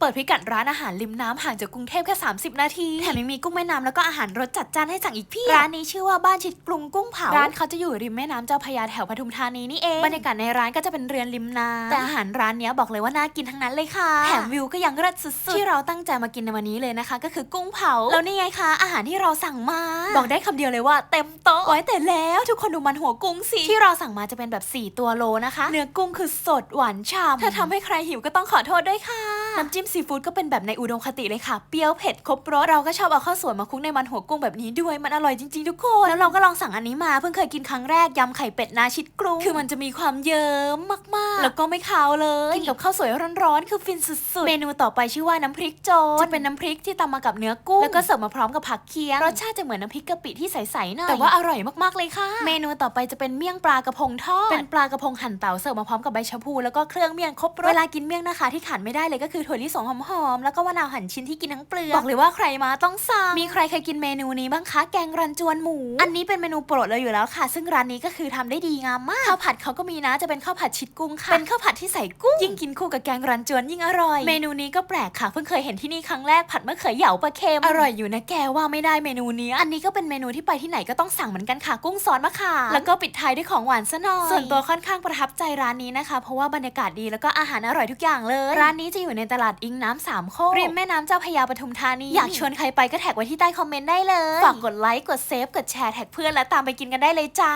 เปิดพิกัดร้านอาหารริมน้ำห่างจากกรุงเทพแค่ 30 นาที แถมยังมีกุ้งแม่น้ำแล้วก็อาหารรสจัดจ้านให้สั่งอีกเพี่ร้านนี้ชื่อว่าบ้านชิดกรุงกุ้งเผา ร้านเขาจะอยู่ริมแม่น้ำเจ้าพระยาแถวปทุมธานีนี่เอง บรรยากาศในร้านก็จะเป็นเรือนริมน้ำแต่อาหารร้านเนี้ยบอกเลยว่าน่ากินทั้งนั้นเลยค่ะ แถมวิวก็ยังเลิศสุดๆ ที่เราตั้งใจมากินในวันนี้เลยนะคะ ก็คือกุ้งเผา แล้วนี่ไงคะ อาหารที่เราสั่งมา บอกได้คำเดียวเลยว่าเต็มโต๊ะไว้แต่แล้วทุกคนดูมันหัวกุ้งสิ ที่เราสั่งมาจะเป็นแบบ 4 ตัวโลนะคะ เนื้อกุ้งคือสดหวานฉ่ำถ้าทำให้ใครหิวก็ต้องขอโทษด้วยค่ะน้ำจิ้มซีฟู้ดก็เป็นแบบในอุดมคติเลยค่ะเปรี้ยวเผ็ดครบรสเราก็ชอบเอาข้าวสวยมาคลุกในมันหัวกุ้งแบบนี้ด้วยมันอร่อยจริงๆทุกคนแล้วเราก็ลองสั่งอันนี้มาเพิ่งเคยกินครั้งแรกยำไข่เป็ดนาชิดกรุงคือมันจะมีความเยิ้มมากๆ แล้วก็ไม่คาวเลยกินกับข้าวสวยร้อนๆคือฟินสุดๆเมนูต่อไปชื่อว่าน้ำพริกโจนจะเป็นน้ำพริกที่ตำมากับเนื้อกุ้งแล้วก็เสิร์ฟมาพร้อมกับผักเคียงรสชาติจะเหมือนน้ำพริกกะปิที่ใสๆหน่อยแต่ว่าอร่อยมากๆเลยค่ะ เมนูต่อไปจะเป็นเมี่ยงปลากระพงทอดเป็นปลากระพงหั่นเต๋าเสิร์ฟมาพร้อมกับใบชะพูแล้วก็เครื่องเมี่ยงครบรสเวลากินเมี่ยงนะคะที่ขาดไม่ได้เลยก็คือถั่วลิสงหอมๆ แล้วก็มะนาวหั่นชิ้นที่กินทั้งเปลือก บอกเลยว่าใครมาต้องสั่ง มีใครเคยกินเมนูนี้บ้างคะ แกงรันจวนหมู อันนี้เป็นเมนูโปรดเลยอยู่แล้วค่ะ ซึ่งร้านนี้ก็คือทำได้ดีงามมาก ข้าวผัดเขาก็มีนะ จะเป็นข้าวผัดชิดกุ้งค่ะ เป็นข้าวผัดที่ใส่กุ้ง ยิ่งกินคู่กับแกงรันจวนยิ่งอร่อย เมนูนี้ก็แปลกค่ะ เพิ่งเคยเห็นที่นี่ครั้งแรกผัดมะเขือเหยาปลาเค็ม อร่อยอยู่นะแกว่าไม่ได้เมนูเนี้ยอันนี้ก็เป็นเมนูที่ไปที่ไหนก็ต้องสั่งเหมือนกันค่ะ กุ้งซอสมะขามแล้วก็ปิดท้ายด้วยของหวานซะหน่อย ส่วนตัวค่อนข้างประทับใจร้านนี้นะคะ เพราะว่าบรรยากาศดีแล้วก็อาหารอร่อยทุกอย่างเลย ร้านนี้จะอยู่ในตลาดอิงน้ำสามโคกริมแม่น้ำเจ้าพระยาปทุมธานี อยากชวนใครไปก็แท็กไว้ที่ใต้คอมเมนต์ได้เลย ฝากกดไลค์ กดเซฟ กดแชร์แท็กเพื่อนแล้วตามไปกินกันได้เลยจ้า